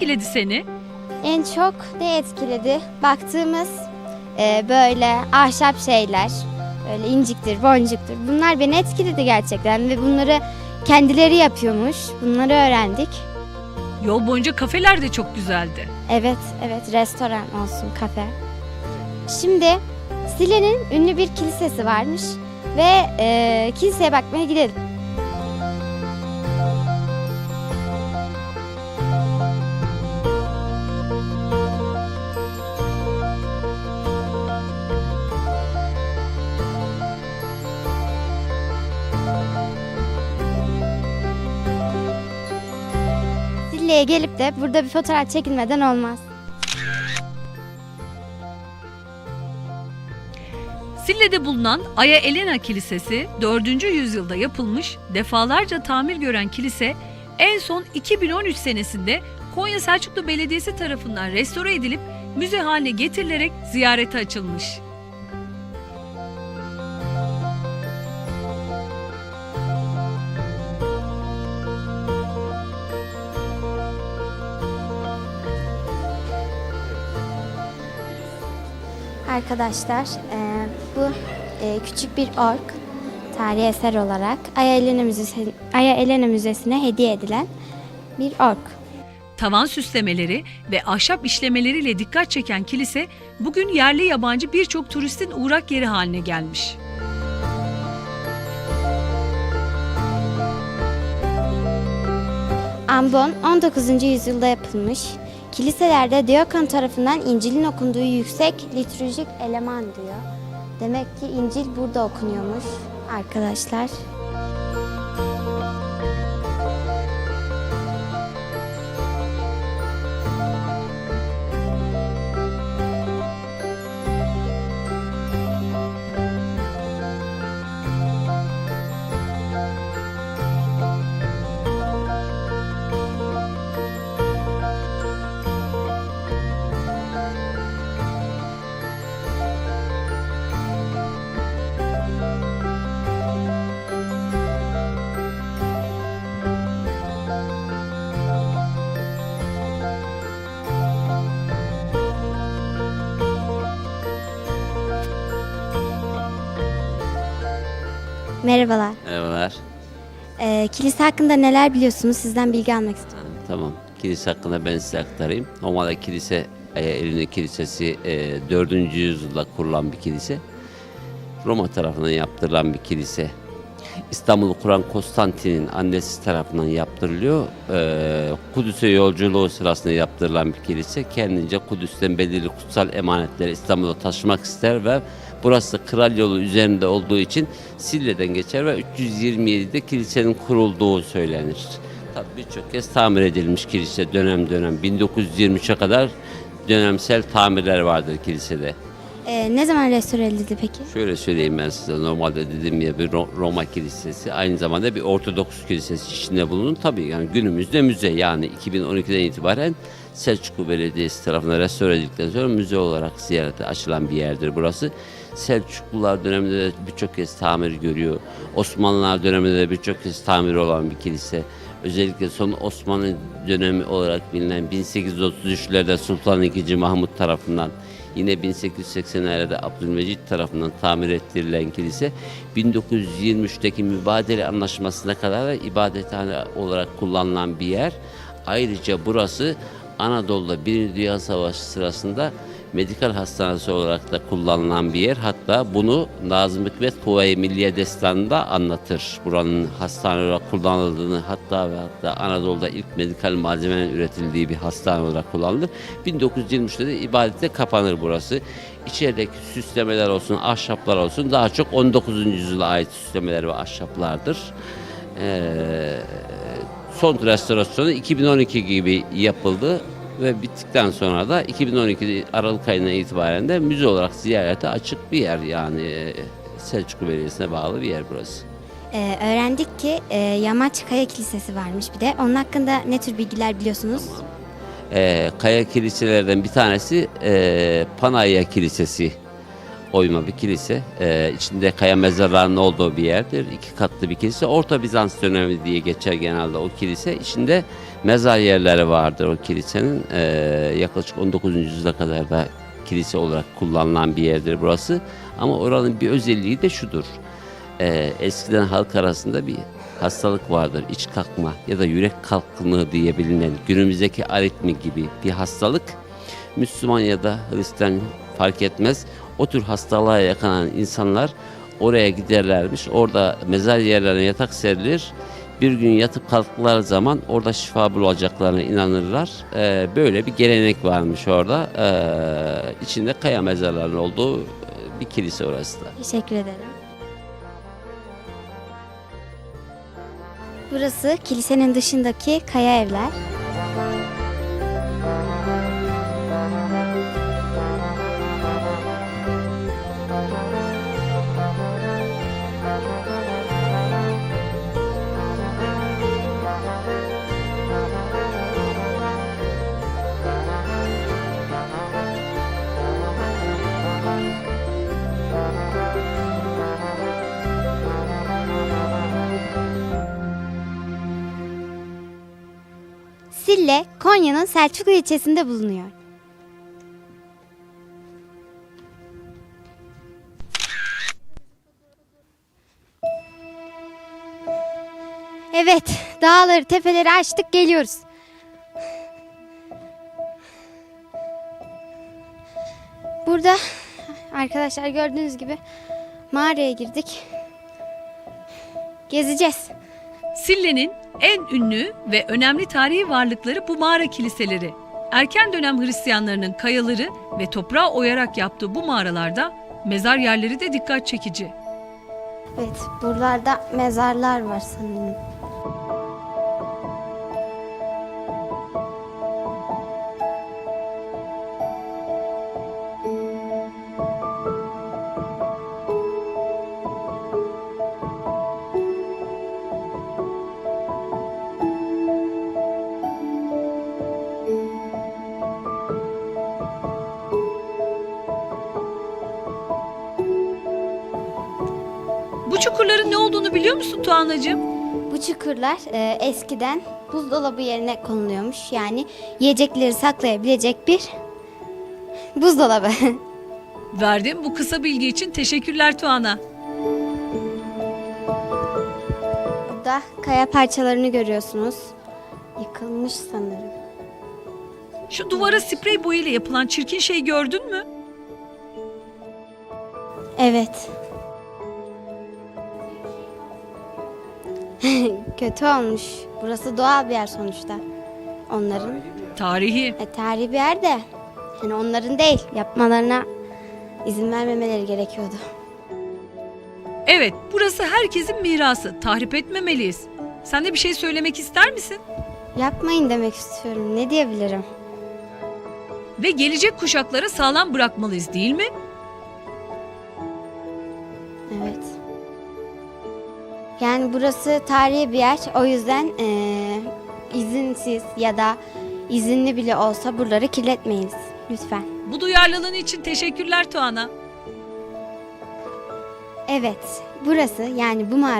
etkiledi seni? En çok ne etkiledi? Baktığımız e, böyle ahşap şeyler, böyle inciktir, boncuktur. Bunlar beni etkiledi gerçekten ve bunları kendileri yapıyormuş. Bunları öğrendik. Yol boyunca kafeler de çok güzeldi. Evet, evet restoran olsun, kafe. Şimdi Sile'nin ünlü bir kilisesi varmış ve e, kiliseye bakmaya gidelim. Sille'ye gelip de burada bir fotoğraf çekilmeden olmaz. Sille'de bulunan Aya Elena Kilisesi 4. yüzyılda yapılmış, defalarca tamir gören kilise en son 2013 senesinde Konya Selçuklu Belediyesi tarafından restore edilip müze haline getirilerek ziyarete açılmış. Arkadaşlar e, bu e, küçük bir ork tarihi eser olarak Aya Elena, Müzesi, Aya Elena Müzesi'ne hediye edilen bir ork. Tavan süslemeleri ve ahşap işlemeleriyle dikkat çeken kilise bugün yerli yabancı birçok turistin uğrak yeri haline gelmiş. Ambon 19. yüzyılda yapılmış. Kiliselerde Diokan tarafından İncil'in okunduğu yüksek liturjik eleman diyor. Demek ki İncil burada okunuyormuş arkadaşlar. Merhabalar. Merhabalar. Ee, kilise hakkında neler biliyorsunuz? Sizden bilgi almak istiyorum. Tamam. Kilise hakkında ben size aktarayım. Normalde kilise, e, Kilisesi e, 4. yüzyılda kurulan bir kilise. Roma tarafından yaptırılan bir kilise. İstanbul'u kuran Konstantin'in annesi tarafından yaptırılıyor. E, Kudüs'e yolculuğu sırasında yaptırılan bir kilise. Kendince Kudüs'ten belirli kutsal emanetleri İstanbul'a taşımak ister ve burası da kral yolu üzerinde olduğu için Sille'den geçer ve 327'de kilisenin kurulduğu söylenir. Tabii birçok kez tamir edilmiş kilise dönem dönem 1923'e kadar dönemsel tamirler vardır kilisede. Ee, ne zaman restore edildi peki? Şöyle söyleyeyim ben size normalde dediğim gibi bir Ro- Roma kilisesi aynı zamanda bir Ortodoks kilisesi içinde bulunun. Tabii yani günümüzde müze yani 2012'den itibaren Selçuklu Belediyesi tarafından restore edildikten sonra müze olarak ziyarete açılan bir yerdir burası. Selçuklular döneminde de birçok kez tamir görüyor. Osmanlılar döneminde de birçok kez tamir olan bir kilise. Özellikle son Osmanlı dönemi olarak bilinen 1833'lerde Sultan II. Mahmut tarafından Yine 1880'lerde Abdülmecit tarafından tamir ettirilen kilise 1923'teki mübadele anlaşmasına kadar da ibadethane olarak kullanılan bir yer. Ayrıca burası Anadolu'da Birinci Dünya Savaşı sırasında medikal hastanesi olarak da kullanılan bir yer. Hatta bunu Nazım Hikmet Kuvayi Milliye Destanı'nda anlatır. Buranın hastane olarak kullanıldığını hatta ve hatta Anadolu'da ilk medikal malzemenin üretildiği bir hastane olarak kullanılır. 1923'te de ibadete kapanır burası. İçerideki süslemeler olsun, ahşaplar olsun daha çok 19. yüzyıla ait süslemeler ve ahşaplardır. Ee, son restorasyonu 2012 gibi yapıldı ve bittikten sonra da 2012 Aralık ayından itibaren de müze olarak ziyarete açık bir yer yani e, Selçuklu Belediyesi'ne bağlı bir yer burası. Ee, öğrendik ki e, Yamaç Kaya Kilisesi varmış bir de. Onun hakkında ne tür bilgiler biliyorsunuz? Ee, kaya kiliselerden bir tanesi e, Panayya Kilisesi oyma bir kilise. Ee, içinde kaya mezarlarının olduğu bir yerdir. İki katlı bir kilise. Orta Bizans dönemi diye geçer genelde o kilise. İçinde mezar yerleri vardır o kilisenin. Ee, yaklaşık 19. yüzyıla kadar da kilise olarak kullanılan bir yerdir burası. Ama oranın bir özelliği de şudur. Ee, eskiden halk arasında bir hastalık vardır. iç kalkma ya da yürek kalkınlığı diye bilinen günümüzdeki aritmi gibi bir hastalık. Müslüman ya da Hristiyan fark etmez. O tür hastalığa yakalanan insanlar oraya giderlermiş. Orada mezar yerlerine yatak serilir. Bir gün yatıp kalktıkları zaman orada şifa bulacaklarına inanırlar. Ee, böyle bir gelenek varmış orada. Ee, içinde kaya mezarlarının olduğu bir kilise orası da. Teşekkür ederim. Burası kilisenin dışındaki kaya evler. Sille Konya'nın Selçuklu ilçesinde bulunuyor. Evet, dağları, tepeleri açtık, geliyoruz. Burada arkadaşlar gördüğünüz gibi mağaraya girdik. Gezeceğiz. Sille'nin en ünlü ve önemli tarihi varlıkları bu mağara kiliseleri. Erken dönem Hristiyanlarının kayaları ve toprağı oyarak yaptığı bu mağaralarda mezar yerleri de dikkat çekici. Evet, buralarda mezarlar var sanırım. Bu çukurların ne olduğunu biliyor musun Tuğanacığım? Bu çukurlar e, eskiden buzdolabı yerine konuluyormuş. Yani yiyecekleri saklayabilecek bir buzdolabı. Verdiğim bu kısa bilgi için teşekkürler Tuana. Burada kaya parçalarını görüyorsunuz. Yıkılmış sanırım. Şu duvara sprey boyayla yapılan çirkin şeyi gördün mü? Evet. Kötü olmuş. Burası doğal bir yer sonuçta. Onların Tarihi. e, tarihi bir yer de yani onların değil yapmalarına izin vermemeleri gerekiyordu. Evet, burası herkesin mirası. Tahrip etmemeliyiz. Sen de bir şey söylemek ister misin? Yapmayın demek istiyorum. Ne diyebilirim? Ve gelecek kuşaklara sağlam bırakmalıyız değil mi? Yani burası tarihi bir yer. O yüzden eee, izinsiz ya da izinli bile olsa buraları kirletmeyiniz. Lütfen. Bu duyarlılığın için teşekkürler Tuana. Evet. Burası yani bu mağara